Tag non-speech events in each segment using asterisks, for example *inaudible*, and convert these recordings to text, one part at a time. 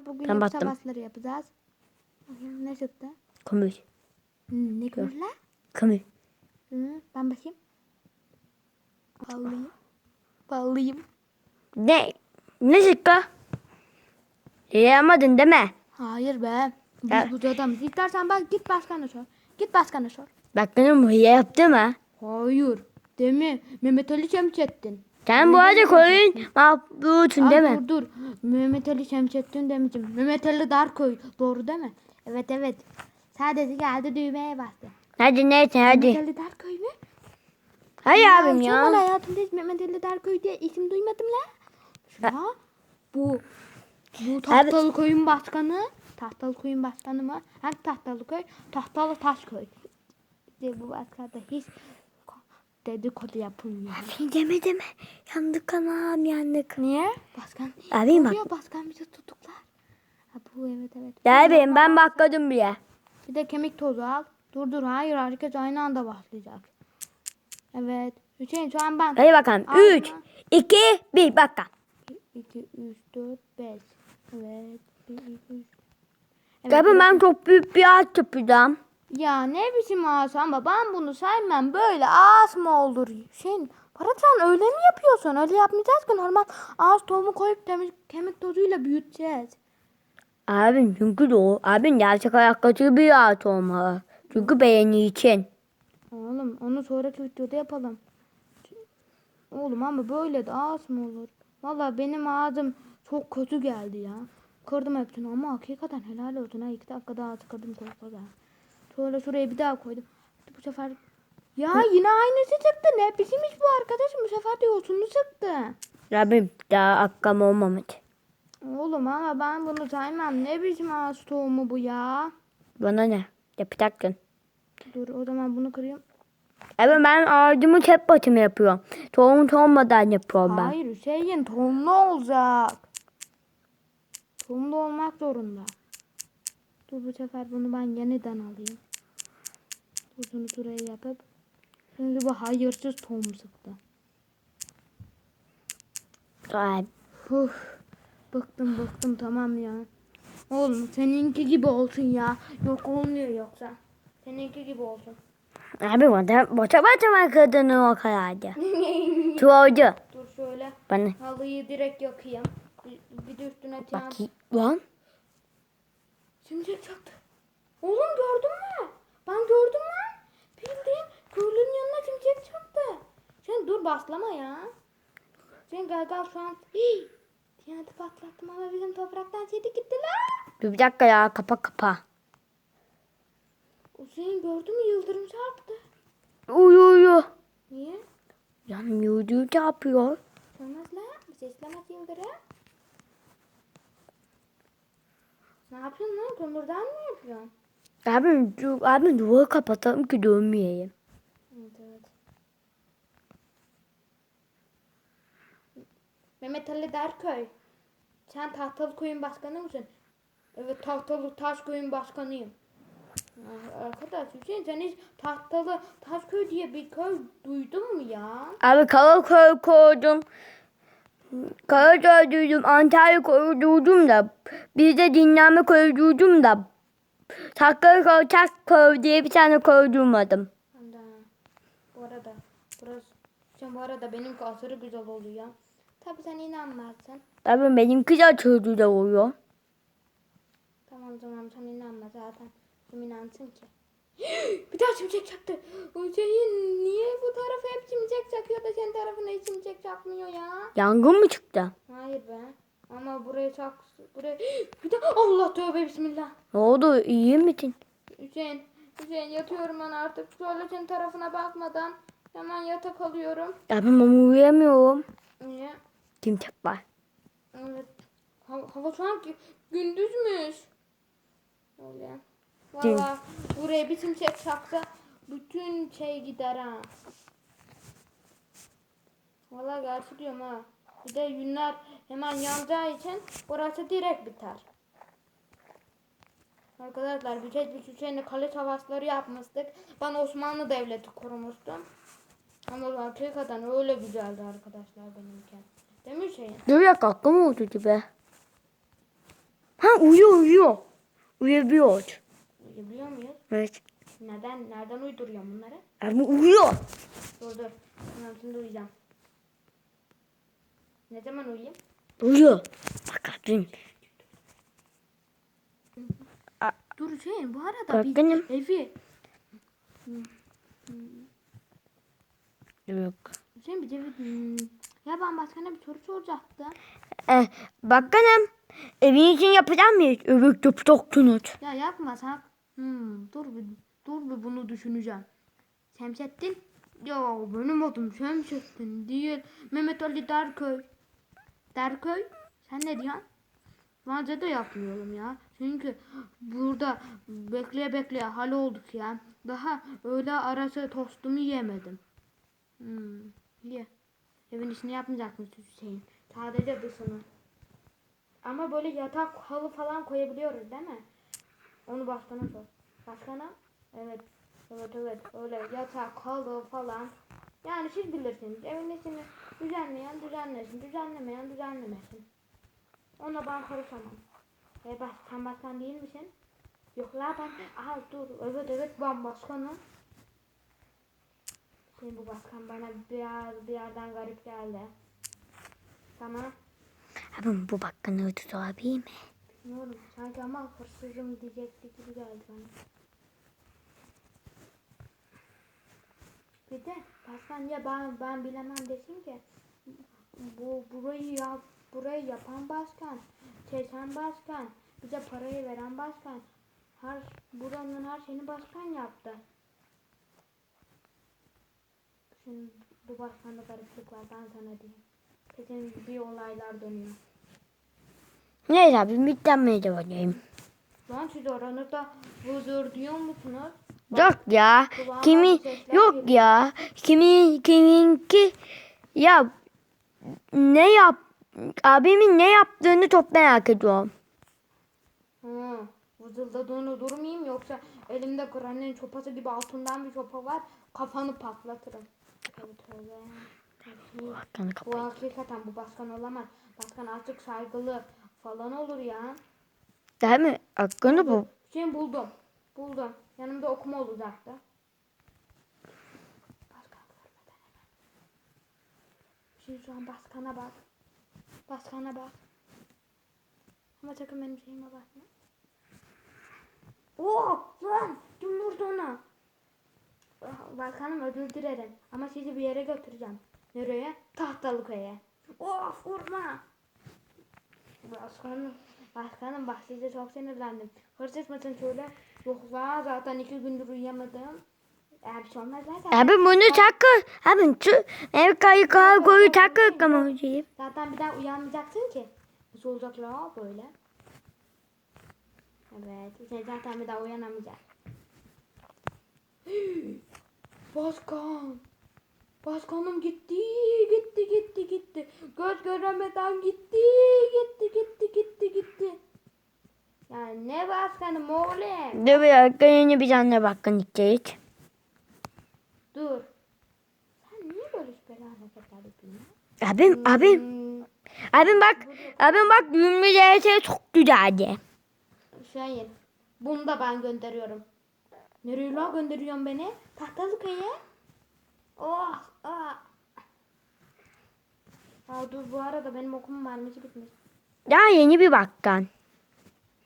Bugün Ben battım. sabahları yapacağız. Ne çıktı? Kömür. Hmm, ne? Kömür. Hı, ben bakayım. Bağlayayım. Bağlayayım. Ne? Ne çıktı? Yayamadın değil mi? Hayır be. Biz Ya- bu adamız. İstersen bak git başkana sor. Git başkana sor. Bak benim hıya yaptı mı? Hayır. Değil mi? Mehmet Ali Şemsettin. Sen bu arada koyun mahbutun değil mi? Dur dur. Mehmet Ali Şemsettin demeyeceğim. Mehmet Ali Darkoy. Doğru değil mi? Evet evet. Sadece geldi düğmeye bastı. Hadi neyse Mehmet hadi. Ali Darkoy mu? Hadi abim Sen ya. bana hayatımda hiç Mehmet Ali Darkoy diye isim duymadım la. Şuna bu bu Tahtalı Koyun Başkanı Tahtalı Koyun Başkanı mı? Hangi Tahtalı Köy? Tahtalı Taşköy. De bu başkada hiç dedikodu yapılmıyor. Abi deme deme. Yandık anam yandık. Niye? Başkan. Abi bak. Başkan bizi tutuklar. Ha, bu evet evet. Gel benim ben bakladım bile. Bir de kemik tozu al. Dur dur hayır herkes aynı anda başlayacak. Evet. Hüseyin şu an ben. Hadi bakalım. Ağzına- 3, 2, 1 bakalım. 2, 3, 4, 5. Evet. 1, 2, 3. Gel ben çok büyük bir ağaç yapacağım. Ya ne biçim ağaç ama ben bunu saymam. Böyle ağaç mı olur? Şey, Ferhat sen öyle mi yapıyorsun? Öyle yapmayacağız ki normal ağaç tohumu koyup temiz, kemik tozuyla büyüteceğiz. Abim çünkü de o. Abim gerçek ayakkabı bir ağaç olmalı. Çünkü beğeni için. Oğlum onu sonraki videoda yapalım. Oğlum ama böyle de ağaç mı olur? Valla benim ağzım çok kötü geldi ya. Kırdım hepsini ama hakikaten helal olsun ha. İki dakikada ağzı kırdım korkmadan. Sonra şuraya bir daha koydum. Bu sefer ya yine aynısı çıktı. Ne bizim iş bu arkadaşım. Bu sefer de yosunlu çıktı. Abim daha akkam olmamış. Oğlum ama ben bunu saymam. Ne biçim ağaç tohumu bu ya? Bana ne? Yapacaksın. Dur o zaman bunu kırayım. Evet ben ağacımı tek başıma yapıyorum. Tohum tohummadan yapıyorum ben. Hayır Hüseyin tohumlu olacak. Tohumlu olmak zorunda. Dur bu sefer bunu ben yeniden alayım. Şunu şuraya yapıp. Şimdi bu hayırsız tohum sıktı. Ay, Uf, bıktım bıktım tamam ya. Oğlum seninki gibi olsun ya. Yok olmuyor yoksa. Seninki gibi olsun. Abi bana boça boça kadını o kadardı. *laughs* Çoğuldu. Dur şöyle Bana halıyı direkt yakayım. Bir, bir de üstüne tiyan. bak lan. Şimşek çaktı. Oğlum gördün mü? Ben gördüm lan. Bildiğin köylünün yanına şimşek çaktı. Sen dur baslama ya. Sen gel gel şu an. Hii. Diyaneti patlattım ama bizim topraktan yedi gitti lan. Dur bir dakika ya kapa kapa. O senin gördün mü yıldırım çarptı. Uyu uyu. Niye? Yani yürüdüğü ne yapıyor? Sönmez lan. Bir seslemez yıldırım. Ne yapıyorsun lan? Kömürden mi yapıyorsun? Abi, abi duvarı kapatalım ki dönmeyeyim. Evet evet. Mehmet Ali Derköy. Sen Tahtalı Koyun Başkanı mısın? Evet Tahtalı Taş Koyun Başkanıyım. Ah, Arkadaş Hüseyin sen hiç Tahtalı Taşköy diye bir köy duydun mu ya? Abi Karaköy koydum. Karaköy duydum. Antalya koyu duydum da. Bir de dinlenme koyu duydum da. Takkaköy Takköy diye bir tane koyu duymadım. Bu arada burası sen bu arada benim aşırı güzel oluyor. Tabi sen inanmazsın. Abi benim güzel çocuğu da oluyor. Tamam tamam sen inanma zaten. Kim inansın ki? *gasps* bir daha şimşek çaktı. Hüseyin niye bu tarafa hep şimşek çakıyor da senin tarafına hiç şimşek çakmıyor ya? Yangın mı çıktı? Hayır be. Ama buraya çak. Buraya. *gasps* bir daha Allah tövbe bismillah. Ne oldu? İyi misin? Hüseyin. Hüseyin yatıyorum ben artık. Senin tarafına bakmadan hemen yatak alıyorum. Abi ben uyuyamıyorum. Niye? Timsah var. Evet. Hava, hava şu an gü- gündüzmüş. Öyle. Valla buraya bir şimşek çaksa bütün şey gider ha. Valla gerçi diyorum ha. Bir de yünler hemen yanacağı için burası direkt biter. Arkadaşlar bir kez bir Hüseyin'le kale savaşları yapmıştık. Ben Osmanlı Devleti kurmuştum. Ama hakikaten öyle güzeldi arkadaşlar benimki. Değil mi Hüseyin? Ya kalktı mı oldu gibi? Ha uyuyor uyuyor. Uyuyabiliyor. Uyuyabiliyor muyuz? Evet. Neden? Nereden uyduruyorum bunları? Abi uyuyor. Dur dur. Tamam şimdi uyuyacağım. Ne zaman uyuyayım? Uyuyor. Bak abim. Dur Hüseyin bu arada bir Bakınım. evi. Yok. Hüseyin bir de bir... Hmm, Ya ben başkana bir soru soracaktım. Eh, bakalım. Evin için yapacak mıyız? Evet yapacaksınız. Ya yapmasak. Hmm, dur bir, dur bir bunu düşüneceğim. Şemsettin. Ya benim adım Şemsettin değil. Mehmet Ali Derköy. Derköy. Sen ne diyorsun? Bence de yapmıyorum ya. Çünkü burada bekleye bekleye hal olduk ya. Daha öğle arası tostumu yemedim. Hmm, ye. Evin işini yapmayacak mısın Hüseyin? Sadece dışını. Ama böyle yatak halı falan koyabiliyoruz değil mi? Onu başkana sor. Başkana? Evet. Evet evet. Öyle yatak, halı falan. Yani siz bilirsiniz. Evin içini düzenleyen düzenlesin. Düzenlemeyen düzenlemesin. Ona ben karışamam. E bak sen başkan değil misin? Yok la ben. Aha dur. Evet evet ben başkanım. Şimdi bu başkan bana biraz bir yerden garip geldi. Tamam. Abim bu bakkanı tutabilir mi? Bilmiyorum. Sanki ama hırsızım diyecekti gibi geldi bana. Bir de başkan ya ben ben bilemem desin ki bu burayı yap burayı yapan başkan, çeken başkan, bize parayı veren başkan, her buranın her şeyini başkan yaptı. Şimdi bu başkanda gariplik var ben sana diyeyim. Kesin bir olaylar dönüyor. Neyse abi bitlenmeye devam edeyim. Lan siz aranızda huzur diyor musunuz? Yok ya. Kimi yok geliyor. ya. Kimi kiminki ya ne yap abimin ne yaptığını çok merak ediyorum. Hı, vızıldadığını durmayayım yoksa elimde granin sopası gibi altından bir sopa var kafanı patlatırım. Şey, Bakkanı Bu hakikaten bu başkan olamaz. Başkan azıcık saygılı falan olur ya. Değil mi? Hakkını bu. Şey buldum. Buldum. Yanımda okuma olacaktı. Şimdi şu an başkana bak. Başkana bak. Ama sakın benim şeyime bakma. Oh lan! Kim vurdu ona? Başkanım özür dilerim. Ama sizi bir yere götüreceğim. Nereye? Tahtalıkaya. Of vurma! Başkanım, başkanım bak size çok sinirlendim. Hırsız mısın şöyle? Yok la zaten iki gündür uyuyamadım. Bir şey olmaz zaten. Abi bunu takı. Abi şu ev kayı kargoyu takı kamucuyum. Zaten bir daha uyanmayacaksın ki. Nasıl olacak la böyle? Evet. Sen zaten bir daha uyanamayacak. *gasps* Başkan. Başkanım gitti, gitti, gitti, gitti. Göz göremeden gitti, gitti, gitti, gitti, gitti. Yani ne başkanım oğlum? Dur bir dakika yeni bir tane bakkan içeceğiz. Dur. Sen niye böyle şüpheli yapıyorsun? Abim abim. Hmm, Abim bak. Abim bak düğümlü şey çok güzeldi. Şahin. Bunu da ben gönderiyorum. Nereye la gönderiyorsun beni? Tahtalıkaya. Oh, ah. Aa, dur bu arada benim okulum mermisi bitmiş. Daha yeni bir bakkan.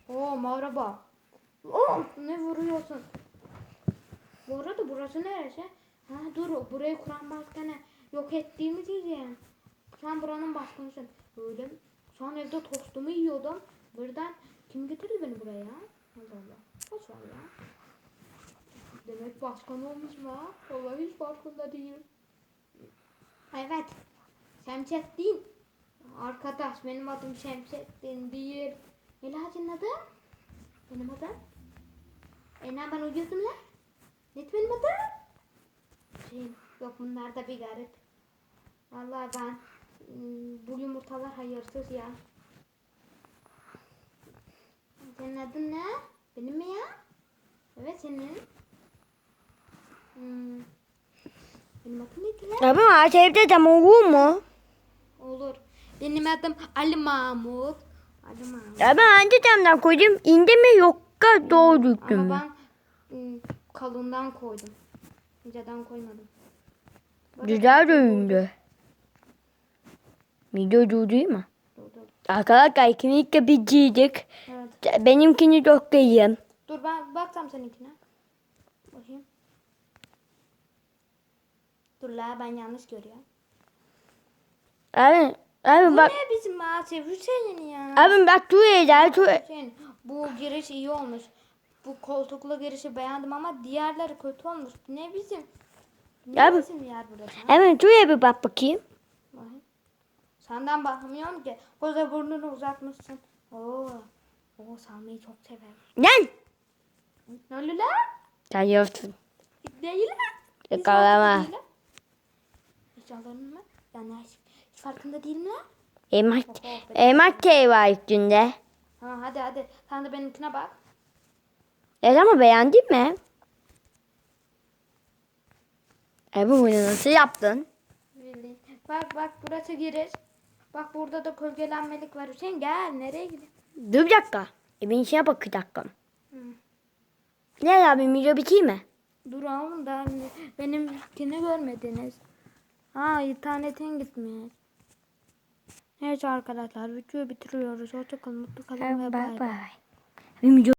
Oo merhaba. Oh ne vuruyorsun? Bu arada burası neresi? Ha dur burayı kuran başkanı yok ettiğimiz yer. Sen buranın başkanısın. Öyle mi? Şu an evde tostumu yiyordum. Birden kim getirdi beni buraya? Allah Allah. Boş ver ya. Demek başkan olmuş mu? Vallahi hiç farkında değilim. Evet. Şemsettin. Arkadaş benim adım Şemsettin değil. Elacın adı? Benim adım? E ne ben uyuyordum lan? Ne benim adım? Şey, yok bunlar da bir garip. Vallahi ben ım, bu yumurtalar hayırsız ya. Senin adın ne? Benim mi ya? Evet senin. Hmm. Benim adım neydi lan? Abim ağaç evde de olur mu? Olur. Benim adım Ali Mahmut. Acıma. Ya ben hangi camdan koydum? İndi mi yoksa doğru mü? Ama ben ım, kalından koydum. İnceden koymadım. Güzel dövündü. Video durdu mu? Dur dur. Arkadaşlar ikimiz bir giydik. Evet. Benimkini çok iyiyim. Dur ben baksam seninkine. Bakayım. Dur la ben yanlış görüyorum. Abi, abi Bu bak. ne bizim Asif Hüseyin ya? Abi bak şuraya şu Hüseyin bu giriş iyi olmuş. Bu koltuklu girişi beğendim ama diğerleri kötü olmuş. Bu ne bizim? Ne Ya bu- bizim yer burası? Hemen şuraya bir bak bakayım. Senden bakmıyorum ki. Koza burnunu uzatmışsın. Oo. Oo salmayı çok severim. Lan! Ne oluyor lan? Sen yoksun. Değil lan. Yakalama. Mı? Yani hiç, hiç farkında değilim lan. Elmas, elmas şey var üstünde. Ha, hadi hadi. Sen de benimkine bak. Evet ama beğendin mi? E bu bunu nasıl yaptın? Bildiğin. Bak bak burası giriş. Bak burada da kölgelenmelik var. Hüseyin gel. Nereye gidiyorsun? Dur bir dakika. E ben işine bak bir dakika. Hı. Ne abi video biteyim mi? Dur oğlum daha benimkini görmediniz. Ha internetin gitmiş. Neyse arkadaşlar videoyu bitiriyoruz. Hoşçakalın. Mutlu kalın ve bay bay.